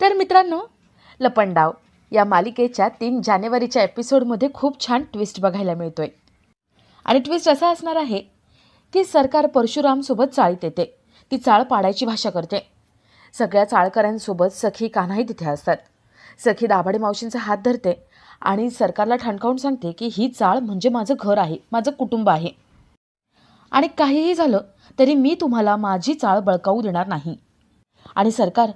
तर मित्रांनो लपंडाव या मालिकेच्या तीन जानेवारीच्या एपिसोडमध्ये खूप छान ट्विस्ट बघायला मिळतो आहे आणि ट्विस्ट असा असणार आहे की सरकार परशुरामसोबत चाळीत येते. ती चाळ पाडायची भाषा करते. सगळ्या चाळकऱ्यांसोबत सखी कान्हाही तिथे असतात. सखी दाभाडे मावशींचा हात धरते आणि सरकारला ठणकावून सांगते की ही चाळ म्हणजे माझं घर आहे माझं कुटुंब आहे. आणि काहीही झालं तरी मी तुम्हाला माझी चाळ बळकावू देणार नाही. आणि सरकार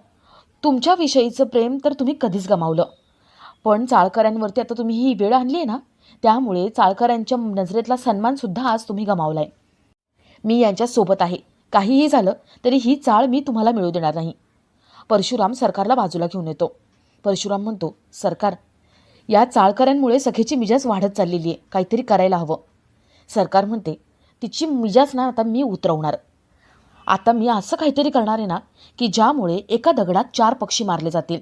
तुमच्याविषयीचं प्रेम तर तुम्ही कधीच गमावलं. पण चाळकऱ्यांवरती आता तुम्ही ही वेळ आणली आहे ना त्यामुळे चाळकऱ्यांच्या नजरेतला सन्मानसुद्धा आज तुम्ही गमावला आहे मी यांच्यासोबत आहे. काहीही झालं तरी ही चाळ मी तुम्हाला मिळू देणार नाही. परशुराम सरकारला बाजूला घेऊन येतो. परशुराम म्हणतो सरकार या चाळकऱ्यांमुळे सखीची मिजाज वाढत चाललेली आहे. काहीतरी करायला हवं. सरकार म्हणते तिची मिजाज ना आता मी उतरवणार. आता मी असं काहीतरी करणार आहे ना की ज्यामुळे एका दगडात चार पक्षी मारले जातील.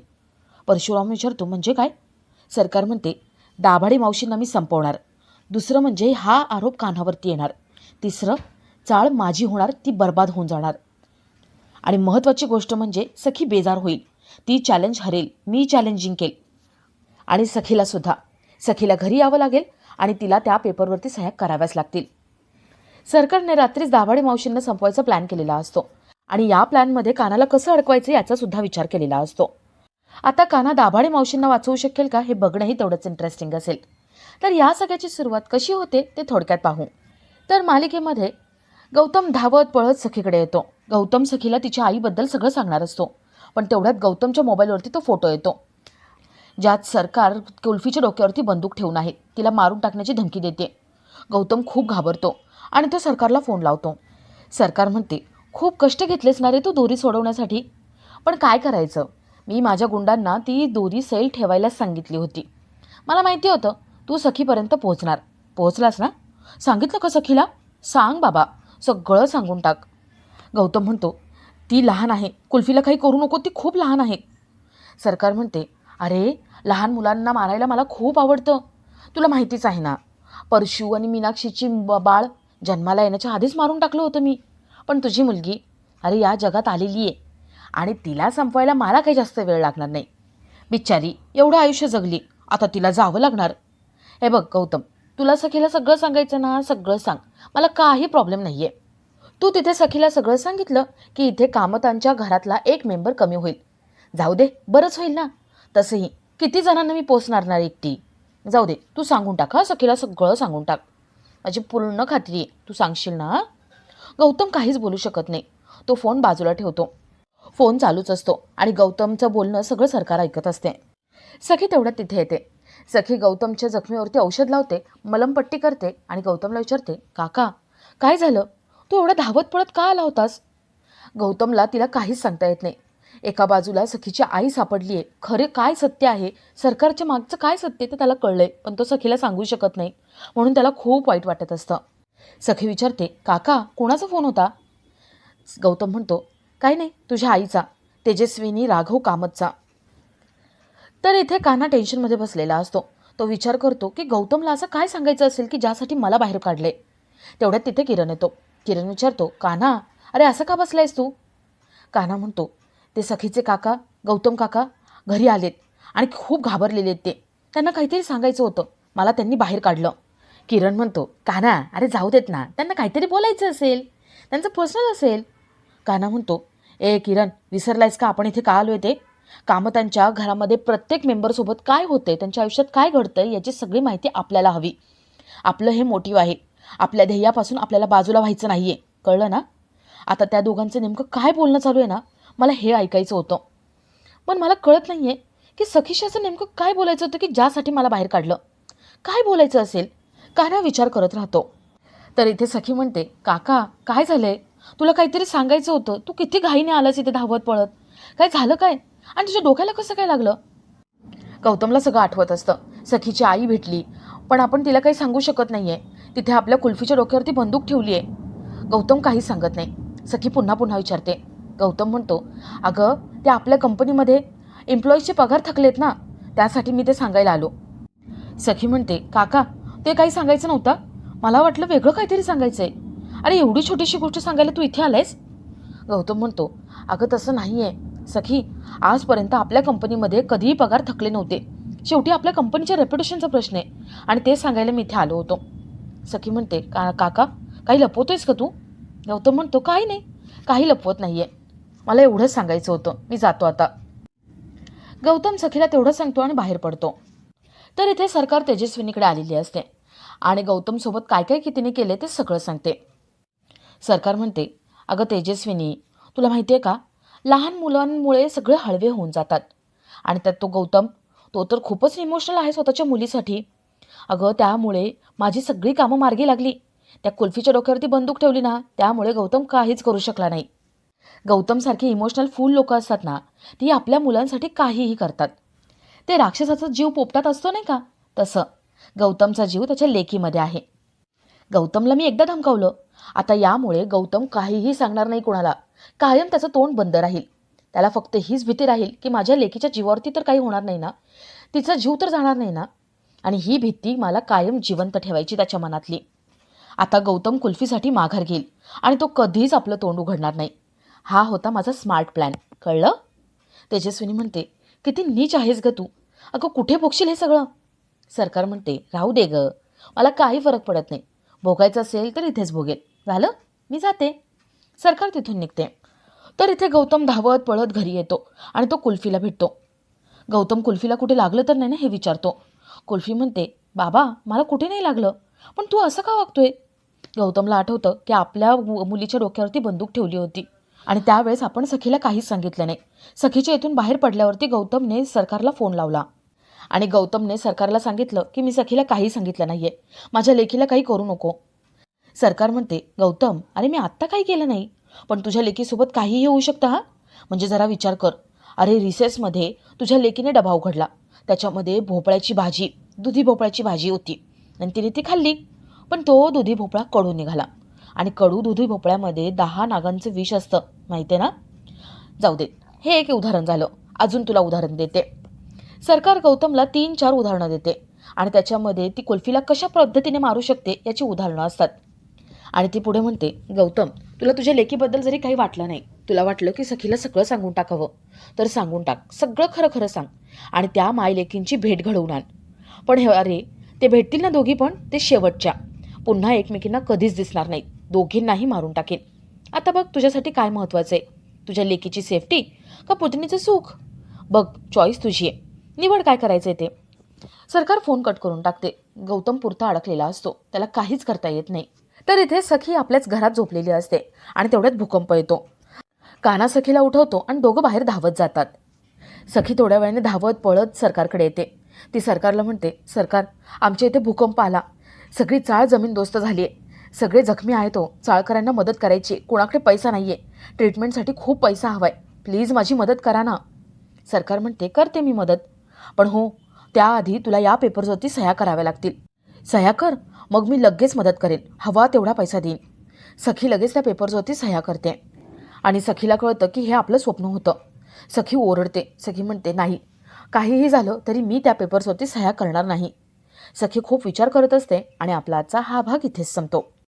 परशुराम विचारतो म्हणजे काय? सरकार म्हणते दाभाडे मावशींना मी संपवणार. दुसरं म्हणजे हा आरोप कान्हावरती येणार. तिसरं चाळ माझी होणार ती बर्बाद होऊन जाणार. आणि महत्त्वाची गोष्ट म्हणजे सखी बेजार होईल. ती चॅलेंज हरेल. मी चॅलेंज जिंकेल आणि सखीला सुद्धा. सखीला घरी यावं लागेल आणि तिला त्या पेपरवरती सह्या कराव्याच लागतील. सरकारने रात्रीच दाभाडे मावशींना संपवायचा प्लॅन केलेला असतो. आणि या प्लॅनमध्ये कानाला कसं अडकवायचं याचा सुद्धा विचार केलेला असतो. आता काना दाभाडे मावशींना वाचवू शकेल का हे बघणंही तेवढंच इंटरेस्टिंग असेल. तर या सगळ्याची सुरुवात कशी होते ते थोडक्यात पाहू. तर मालिकेमध्ये गौतम धावत पळत सखीकडे येतो. गौतम सखीला तिच्या आईबद्दल सगळं सांगणार असतो. पण तेवढ्यात गौतमच्या मोबाईलवरती तो फोटो येतो. ज्यात सरकार कुल्फीच्या डोक्यावरती बंदूक ठेवून आहे. तिला मारून टाकण्याची धमकी देते. गौतम खूप घाबरतो आणि तो सरकारला फोन लावतो. सरकार म्हणते खूप कष्ट घेतलेच ना रे तू दोरी सोडवण्यासाठी. पण काय करायचं? मी माझ्या गुंडांना ती दोरी सैल ठेवायला सांगितली होती. मला माहिती होतं तू सखीपर्यंत पोहोचणार. पोहोचलास ना? सांगितलं का सखीला? सांग बाबा सगळं सांगून टाक. गौतम म्हणतो ती लहान आहे कुल्फीला काही करू नको ती खूप लहान आहे. सरकार म्हणते अरे लहान मुलांना मारायला मला खूप आवडतं. तुला माहितीच आहे ना परशू आणि मीनाक्षीची ब- बाळ जन्माला येण्याच्या आधीच मारून टाकलं होतं मी. पण तुझी मुलगी अरे या जगात आलेली आहे आणि तिला संपवायला मला काही जास्त वेळ लागणार नाही. बिचारी एवढं आयुष्य जगली आता तिला जावं लागणार. हे बघ गौतम तुला सखीला सगळं सांगायचं ना सगळं सांग. मला काही प्रॉब्लेम नाही आहे तू तिथे सखीला सगळं सांगितलं की इथे कामतांच्या घरातला एक मेंबर कमी होईल. जाऊ दे बरंच होईल ना. तसंही किती जणांना मी पोचणार ना एकटी? जाऊ दे तू सांगून टाक हा सखीला सगळं सांगून टाक. माझी पूर्ण खात्री आहे तू सांगशील ना गौतम काहीच बोलू शकत नाही. तो फोन बाजूला ठेवतो. फोन चालूच असतो आणि गौतमचं बोलणं सगळं सरकार ऐकत असते. सखी तेवढ्यात तिथे येते. सखी गौतमच्या जखमीवरती औषध लावते मलमपट्टी करते आणि गौतमला विचारते काका काय झालं? तू एवढा धावत पळत का आला होतास? गौतमला तिला काहीच सांगता येत नाही. एका बाजूला सखीची आई सापडली आहे. खरे काय सत्य आहे? सरकारच्या मागचं काय सत्य ते त्याला कळलंय पण तो सखीला सांगू शकत नाही. म्हणून त्याला खूप वाईट वाटत असतं. सखी विचारते काका कोणाचा फोन होता? गौतम म्हणतो काय नाही तुझ्या आईचा तेजस्विनी राघव कामतचा. तर इथे कान्हा टेन्शनमध्ये बसलेला असतो. तो विचार करतो की गौतमला असं काय सांगायचं असेल की ज्यासाठी मला बाहेर काढले तेवढ्यात तिथे किरण येतो. किरण विचारतो कान्हा अरे असं का बसलायस तू? कान्हा म्हणतो ते सखीचे काका गौतम काका घरी आलेत. आणि खूप घाबरलेले आहेत ते. त्यांना काहीतरी सांगायचं होतं. मला त्यांनी बाहेर काढलं. किरण म्हणतो काना अरे जाऊ देत ना. त्यांना काहीतरी बोलायचं असेल. त्यांचं पर्सनल असेल. काना म्हणतो ए किरण विसरलायस का? आपण इथे का आलो आहे ते कामतांच्या घरामध्ये प्रत्येक मेंबरसोबत काय होते त्यांच्या आयुष्यात काय घडतं याची सगळी माहिती आपल्याला हवी. आपलं हे मोटिव्ह आहे. आपल्या ध्येयापासून आपल्याला बाजूला व्हायचं नाही आहे कळलं ना? आता त्या दोघांचं नेमकं काय बोलणं चालू आहे ना? मला हे ऐकायचं होतं. पण मला कळत नाही आहे की सखीशाचं नेमकं काय बोलायचं होतं की ज्यासाठी मला बाहेर काढलं. काय बोलायचं असेल? काय ना विचार करत राहतो. तर इथे सखी म्हणते काका काय झालंय? तुला काहीतरी सांगायचं होतं. तू किती घाईने आलास इथे धावत पळत. काय झालं काय? आणि तुझ्या डोक्याला कसं काय लागलं? गौतमला सगळं आठवत असतं. सखीची आई भेटली. पण आपण तिला काही सांगू शकत नाही आहे तिथे आपल्या कुल्फीच्या डोक्यावरती बंदूक ठेवली आहे गौतम काहीच सांगत नाही. सखी पुन्हा पुन्हा विचारते गौतम म्हणतो अगं ते आपल्या कंपनीमध्ये एम्प्लॉईजचे पगार थकलेत ना त्यासाठी मी ते सांगायला आलो. सखी म्हणते काका ते काही सांगायचं नव्हतं. मला वाटलं वेगळं काहीतरी सांगायचं आहे अरे एवढी छोटीशी गोष्ट सांगायला तू इथे आलायस? गौतम म्हणतो अगं तसं नाही आहे सखी आजपर्यंत आपल्या कंपनीमध्ये कधीही पगार थकले नव्हते. शेवटी आपल्या कंपनीच्या रेप्युटेशनचा प्रश्न आहे आणि ते सांगायला मी इथे आलो होतो. सखी म्हणते का काका काही लपवतोयस का तू? गौतम म्हणतो काही नाही. काही लपवत नाही आहे मला एवढंच सांगायचं होतं. मी जातो आता. गौतम सखीला तेवढं सांगतो आणि बाहेर पडतो. तर इथे सरकार तेजस्विनीकडे आलेली असते. आणि गौतमसोबत काय काय कितीने केले ते सगळं सांगते. सरकार म्हणते अगं तेजस्विनी तुला माहिती आहे का? लहान मुलांमुळे सगळे हळवे होऊन जातात. आणि त्यात तो गौतम तो तर खूपच इमोशनल आहे स्वतःच्या मुलीसाठी. अगं त्यामुळे माझी सगळी कामं मार्गी लागली. त्या कुल्फीच्या डोक्यावरती बंदूक ठेवली ना त्यामुळे गौतम काहीच करू शकला नाही. गौतमसारखी इमोशनल फूल लोक असतात ना ती आपल्या मुलांसाठी काहीही करतात. ते राक्षसाचा जीव पोपटात असतो नाही का? तसं. गौतमचा जीव त्याच्या लेकीमध्ये आहे. गौतमला मी एकदा धमकावलं. आता यामुळे गौतम काहीही सांगणार नाही कोणाला. कायम त्याचं तोंड बंद राहील. त्याला फक्त हीच भीती राहील की माझ्या लेकीच्या जीवावरती तर काही होणार नाही ना? तिचा जीव तर जाणार नाही ना? आणि ही भीती मला कायम जिवंत ठेवायची त्याच्या मनातली. आता गौतम कुल्फीसाठी माघार घेईल आणि तो कधीच आपलं तोंड उघडणार नाही. हा होता माझा स्मार्ट प्लॅन. कळलं? तेजस्विनी म्हणते किती नीच आहेस ग तू. अगं कुठे भोगशील हे सगळं? सरकार म्हणते राहू दे ग. मला काही फरक पडत नाही. भोगायचं असेल तर इथेच भोगेल. झालं? मी जाते. सरकार तिथून निघते. तर इथे गौतम धावत पळत घरी येतो आणि तो कुल्फीला भेटतो. गौतम कुल्फीला कुठे लागलं तर नाही ना हे विचारतो. कुल्फी म्हणते बाबा मला कुठे नाही लागलं? पण तू असं का वागतोय? गौतमला आठवतं की आपल्या मु- मुलीच्या डोक्यावरती बंदूक ठेवली होती. आणि त्यावेळेस आपण सखीला काहीच सांगितलं नाही. सखीच्या इथून बाहेर पडल्यावरती गौतमने सरकारला फोन लावला. आणि गौतमने सरकारला सांगितलं की मी सखीला काही सांगितलं नाही आहे माझ्या लेखीला काही करू नको. सरकार म्हणते गौतम अरे मी आत्ता काही केलं नाही. पण तुझ्या लेकीसोबत काहीही होऊ शकतं हा? म्हणजे जरा विचार कर. अरे रिसेसमध्ये तुझ्या लेकीने डबा उघडला त्याच्यामध्ये भोपळ्याची भाजी दुधी भोपळ्याची भाजी होती. आणि तिने ती खाल्ली. पण तो दुधी भोपळा कडून निघाला. आणि कडू दुधी भोपळ्यामध्ये दहा नागांचं विष असतं. माहिती आहे ना? जाऊ दे. हे एक उदाहरण झालं. अजून तुला उदाहरण देते. सरकार गौतमला तीन चार उदाहरणं देते आणि त्याच्यामध्ये ती कुल्फीला कशा पद्धतीने मारू शकते याची उदाहरणं असतात. आणि ती पुढे म्हणते गौतम तुला तुझ्या लेकीबद्दल जरी काही वाटलं नाही तुला वाटलं की सखीला सगळं सांगून टाकावं. तर सांगून टाक. सगळं खरं खरं सांग आणि त्या मायलेकींची भेट घडवून आण. पण हे अरे ते भेटतील ना दोघी पण? ते शेवटच्या. पुन्हा एकमेकींना कधीच दिसणार नाहीत. दोघींनाही मारून टाकेन. आता बघ तुझ्यासाठी काय महत्त्वाचं आहे. तुझ्या लेकीची सेफ्टी का पुतणीचं सुख? बघ चॉईस तुझी आहे. निवड काय करायचं आहे ते? सरकार फोन कट करून टाकते. गौतम पुरता अडकलेला असतो. त्याला काहीच करता येत नाही. तर इथे सखी आपल्याच घरात झोपलेली असते आणि तेवढ्यात भूकंप येतो. काना सखीला उठवतो आणि दोघं बाहेर धावत जातात. सखी थोड्या वेळाने धावत पळत सरकारकडे येते. ती सरकारला म्हणते सरकार आमच्या इथे भूकंप आला. सगळी चाळ जमीन दोस्त झाली आहे सगळे जखमी आहेत हो चाळकऱ्यांना मदत करायची. कोणाकडे पैसा नाही आहे ट्रीटमेंटसाठी खूप पैसा हवाय. प्लीज माझी मदत करा ना. सरकार म्हणते करते मी मदत. पण हो त्याआधी तुला या पेपर्सवरती सह्या कराव्या लागतील. सह्या कर. मग मी लगेच मदत करेन. हवा तेवढा पैसा देईन. सखी लगेच त्या पेपर्सवरती सह्या करते. आणि सखीला कळतं की हे आपलं स्वप्न होतं. सखी ओरडते. सखी म्हणते नाही. काहीही झालं तरी मी त्या पेपर्सवरती सह्या करणार नाही. सखी खूप विचार करत असते आणि आपला आजचा हा भाग इथेच संपतो.